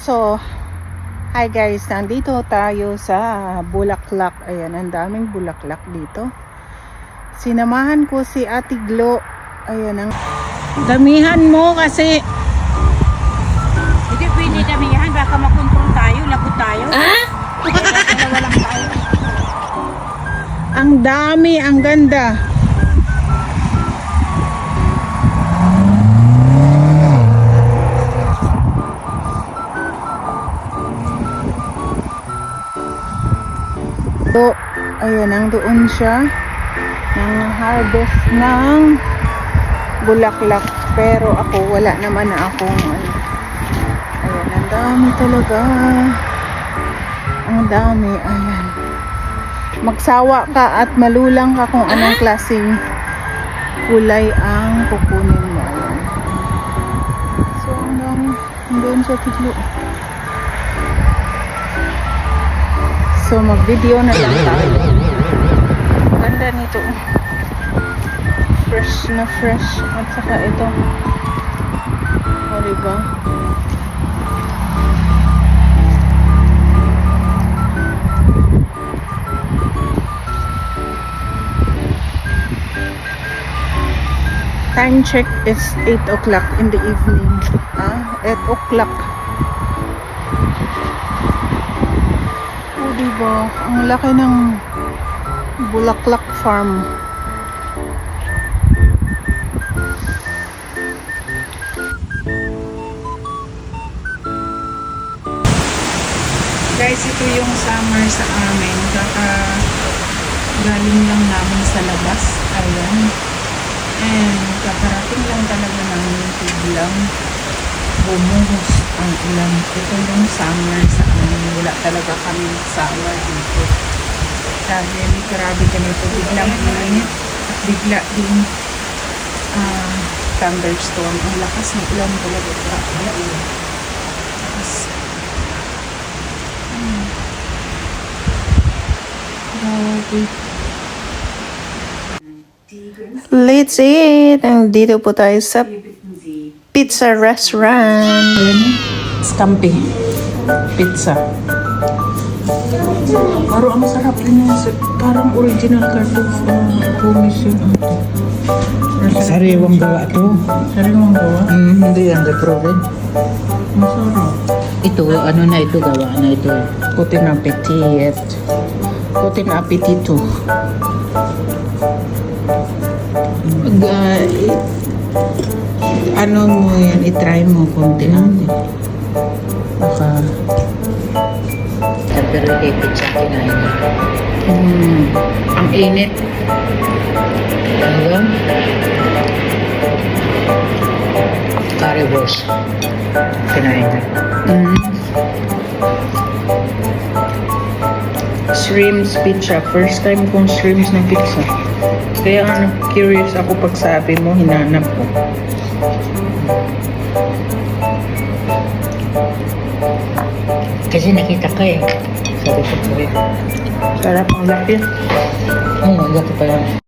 So, hi guys, nandito tayo sa Bulaklak. Ayan, ang daming bulaklak dito. Sinamahan ko si Ate Glo. Ayan ang damihan mo kasi Hindi pwede damihan, baka makontrol tayo, lagot tayo. Ah? Lang tayo. ang dami, ang ganda. So, ayan, ang doon siya. Nang harvest ng bulaklak. Pero ako, wala naman na akong ano. Ayan, ang dami talaga. Ang dami, ayan. Magsawa ka at malulang ka kung anong klaseng kulay ang kukunin mo. Ayan. So, hanggang doon sa tiglo. So, mag-video na lang tayo. Ganda nito. Fresh na fresh. At saka ito. O, diba? Time check is 8 o'clock in the evening. Ah, 8 o'clock. Diba? Ang laki ng Bulaklak Farm. Guys, ito yung summer sa amin. Kaka galing lang namin sa labas. Ayan. And kakarating lang talaga namin biglang bumuhos ang ulan. Ito yung summer sa amin. Wala talaga kami summer dito. Dahil grabe ganito. Biglang init at bigla din ah, thunderstorm. Ang lakas ng ulan talaga. Grabe. Tapos, hmm. Grabe. Let's eat! Nandito po tayo sa pizza restaurant. Scampi. Pizza. Parang ang sarap din yung sa- parang original cartoon uh, promise yun. Sariwang gawa to. Sariwang gawa. Hmm, hindi yan proven. Masarap. Ito, ano na ito, gawa na ito. Puti ng petit. Puti na apetito. Mag, i- ano mo yan, itry mo konti natin. Baka... Pero hindi pizza kinain. Hmm, ang init. Ano? Currywurst. Kinain na. Mm. Shrimps pizza. First time kong shrimps na pizza. Kaya ano, curious ako pag sabi mo, hinanap ko. Kasi nakita ko eh. Sabi ko, sabi ko. Sarap ang laki. Oo, oh, laki pa yan.